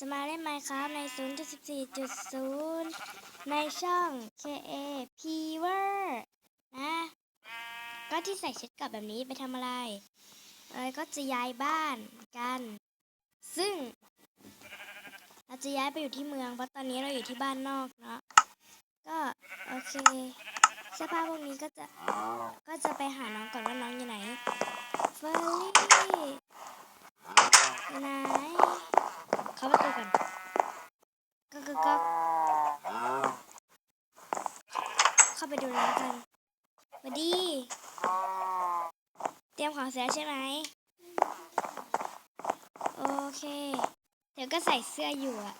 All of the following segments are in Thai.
จะมาเล่น Minecraft ใน 0.14.0 ในช่อง KA p w e r นะ ก็ที่ใส่ชุดกลับแบบนี้ไปทำอะไรเราก็จะย้ายบ้านกัน ซึ่ง เราจะย้ายไปอยู่ที่เมือง เพราะตอนนี้เราอยู่ที่บ้านนอกเนาะ ก็โอเคเสื้อผ้าพวกนี้ก็จะ ก็จะไปหาน้องก่อนว่าน้องอยู่ไหนเฟอร์รี่อยู่ไหน เข้าประตูก่อนก็ก็ก็เข้าไปดูน้องกันสวัสดี เตรียมของเสร็จแล้วใช่ไหมโอเค เดี๋ยวก็ใส่เสื้ออยู่อะ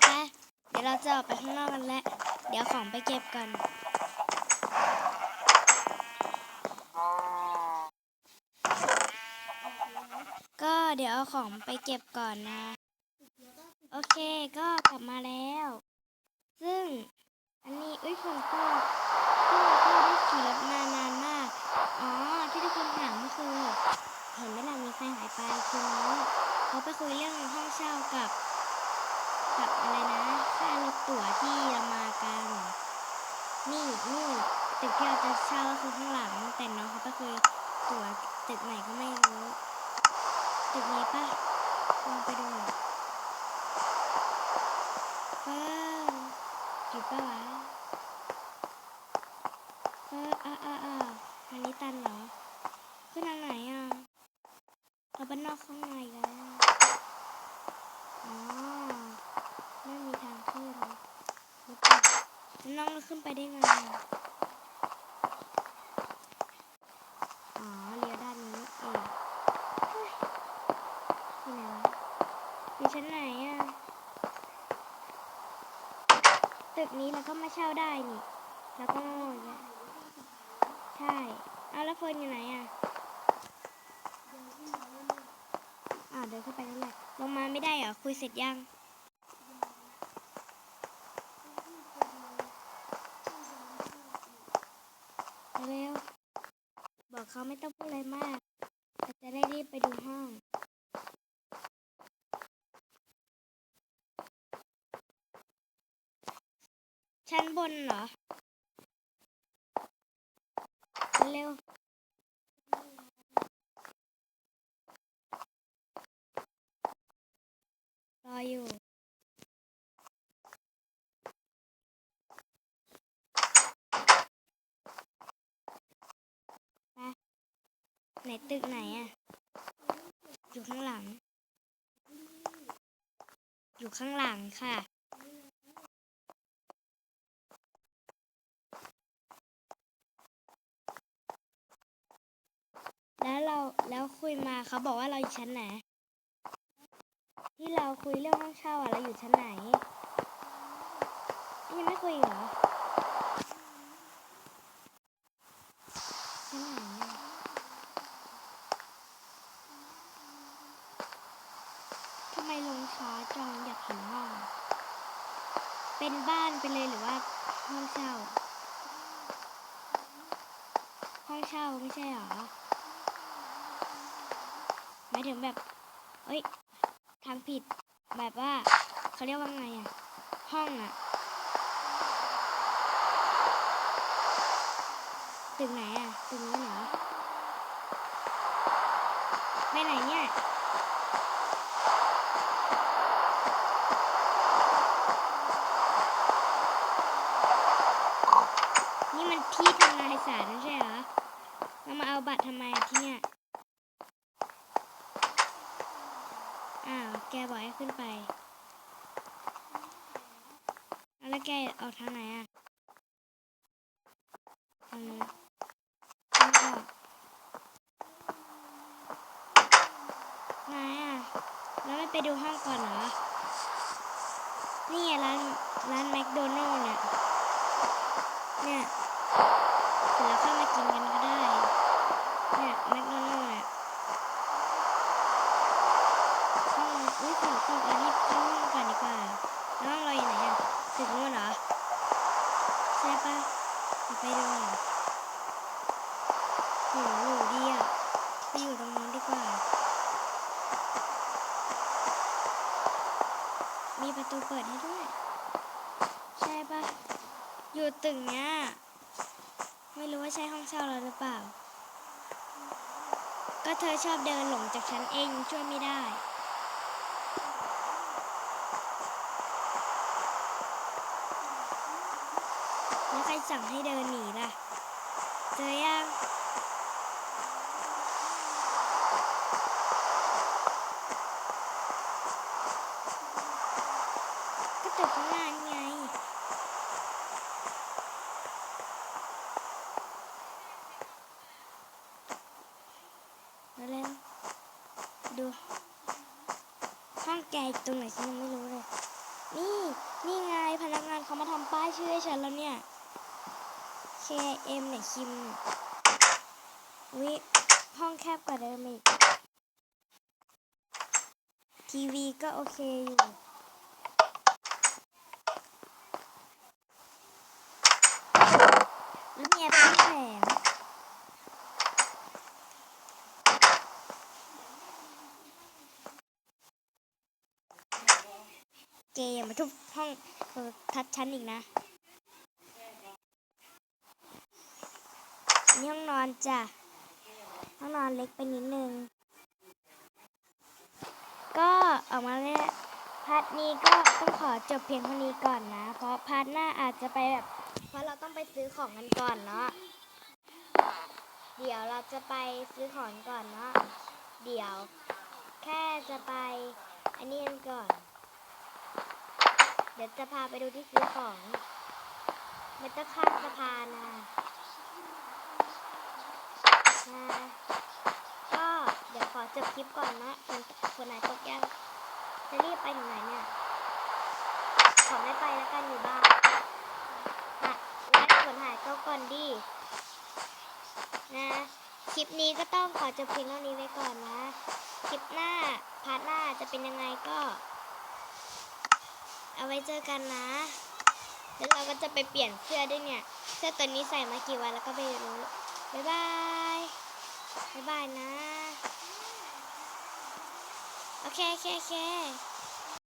ไปเดี๋ยวเราจะออกไปข้างนอกกันแล้ว เดี๋ยวของไปเก็บก่อนก็เดี๋ยวเอาของไปเก็บก่อนนะ โอเคก็กลับมาแล้ว ซึ่งอันนี้อุ้ยฝนตกซึ่งก็ได้ขี่รถมานานมาก อ๋อ ที่ทุกคนถามก็คือ เห็นไหมล่ะมีใครหายไปคือน้องเขาไป คุยเรื่องห้องเช่ากับกับอะไรนะค่ารถตั๋วที่เรามากัน นี่นู่นตึกที่เราจะเช่าก็คือข้างหลังแต่น้องเขาไปคุยตั๋วตึกไหนก็ไม่รู้ตึกนี้ปะลองไปดูหน่อยเฟิร์นอยู่ปะวะเฟิร์นอ่าอ่าอ่านี้ตันเหรอขึ้นทางไหนอะเราบ้านนอกข้างในแล้ว ไม่มีทางขึ้นเล่าแล้วน้องเราขึ้นไปได้ไงอ๋อเลี้ยวด้านนี้เองที่ไหนวะอยู่ชั้นไหนอะ ตึกนี้เราก็มาเช่าได้นี่ แล้วก็โง่อย่างเงี้ยใช่ เอาแล้วเฟิร์นอยู่ไหนอะอ่าวเดินขึ้นไปนั่นแหละลงมาไม่ได้เหรอ คุยเสร็จยัง เร็ว บอกเขาไม่ต้องพูดอะไรมากเราจะได้รีบไปดูห้อง ชั้นบนเหรอ เร็ว รออยู่ ไหนตึกไหนอะอยู่ข้างหลัง อยู่ข้างหลังค่ะ แล้วเราแล้วคุยมาเขาบอกว่าเราอยู่ชั้นไหน ที่เราคุยเรื่องห้องเช่าอะเราอยู่ชั้นไหนยังไม่คุยเหรอชั้นไหนทำไมลงช้าจังอยากเห็นห้อง เป็นบ้านไปเลยหรือว่าห้องเช่า ห้องเช่าไม่ใช่เหรอหมายถึงแบบเอ้ย ทางผิดแบบว่าเขาเรียกว่าไงอะห้องอะตึกไหนอะตึกนี้เหรอไปไหนเนี่ย นี่มันที่ทำนายสารไม่ใช่เหรอเรามาเอาบัตรทำไมอะที่เนี่ย อ้าว แกบอกให้ขึ้นไป แล้วแกออกทางไหนอะทางนู้นทางออกไหนอะ แล้วไม่ไปดูห้องก่อนเหรอ นี่ร้านร้านแมคโดนัลล์เนี่ย เนี่ยเสร็จแล้วค่อยมากินกันก็ได้ เนี่ยแมคโดนัลล์เนี่ย ห้องอุ้ยฝนตกแล้วรีบเข้าห้องก่อนดีกว่าแล้วห้องเราอยู่ไหนอะตึกนู้นเหรอ ใช่ปะเดี๋ยวไปดูหน่อยโหหรูดีอะ ไปอยู่ตรงนู้นดีกว่า ประ ตูเปิดให้ด้วย ใช่ปะอยู่ตึกเนี้ยไม่รู้ว่าใช่ห้องเช่าเราหรือเปล่า ก็เธอชอบเดินหลงจากฉันเองช่วยไม่ได้แล้วใครสั่งให้เดินหนีล่ะ เจอยัง ก็ตึกข้างหน้านี่ไง มาเร็วดู ห้องแกอยู่ตรงไหนฉันยังไม่รู้เลย นี่ นี่ไงพนักงานเขามาทำป้ายชื่อให้ฉันแล้วเนี่ย KM เนี่ยคิมวิห้องแคบกว่าเดิมอีก ทีวีก็โอเคอยู่ แล้วมีแอปเปิ้ลแถมเกมมา ทุบห้องโทรทัศน์ชั้นอีกนะนี่ห้องนอนจ้ะห้องนอนเล็กไปนิดนึง ก็ออกมาเนี่ยพาร์ทนี้ก็ต้องขอจบเพียงเท่านี้ก่อนนะ เพราะพาร์ทหน้าอาจจะไปแบบ เพราะเราต้องไปซื้อของกันก่อนเนาะ เดี๋ยวเราจะไปซื้อของก่อนเนาะ เดี๋ยว แค่จะไปอันนี้กันก่อน เดี๋ยวจะพาไปดูที่ซื้อของ มันจะข้ามสะพานนะนะก็เดี๋ยวขอจบคลิปก่อนนะคนคนไหนตกยังจะรีบไปถึงไหนเนี่ย ขอไม่ไปแล้วกันอยู่บ้านนะและขนหายเขาก่อนดินะ คลิปนี้ก็ต้องขอจบเพียงเท่านี้ไว้ก่อนนะ คลิปหน้าพาร์ทหน้าจะเป็นยังไงก็ เอาไว้เจอกันนะ แล้วเราก็จะไปเปลี่ยนเสื้อด้วยเนี่ย เสื้อตัวนี้ใส่มากี่วันแล้วก็ไม่รู้ บ๊ายบาย บ๊ายบายนะ โอเคโอเคโอเค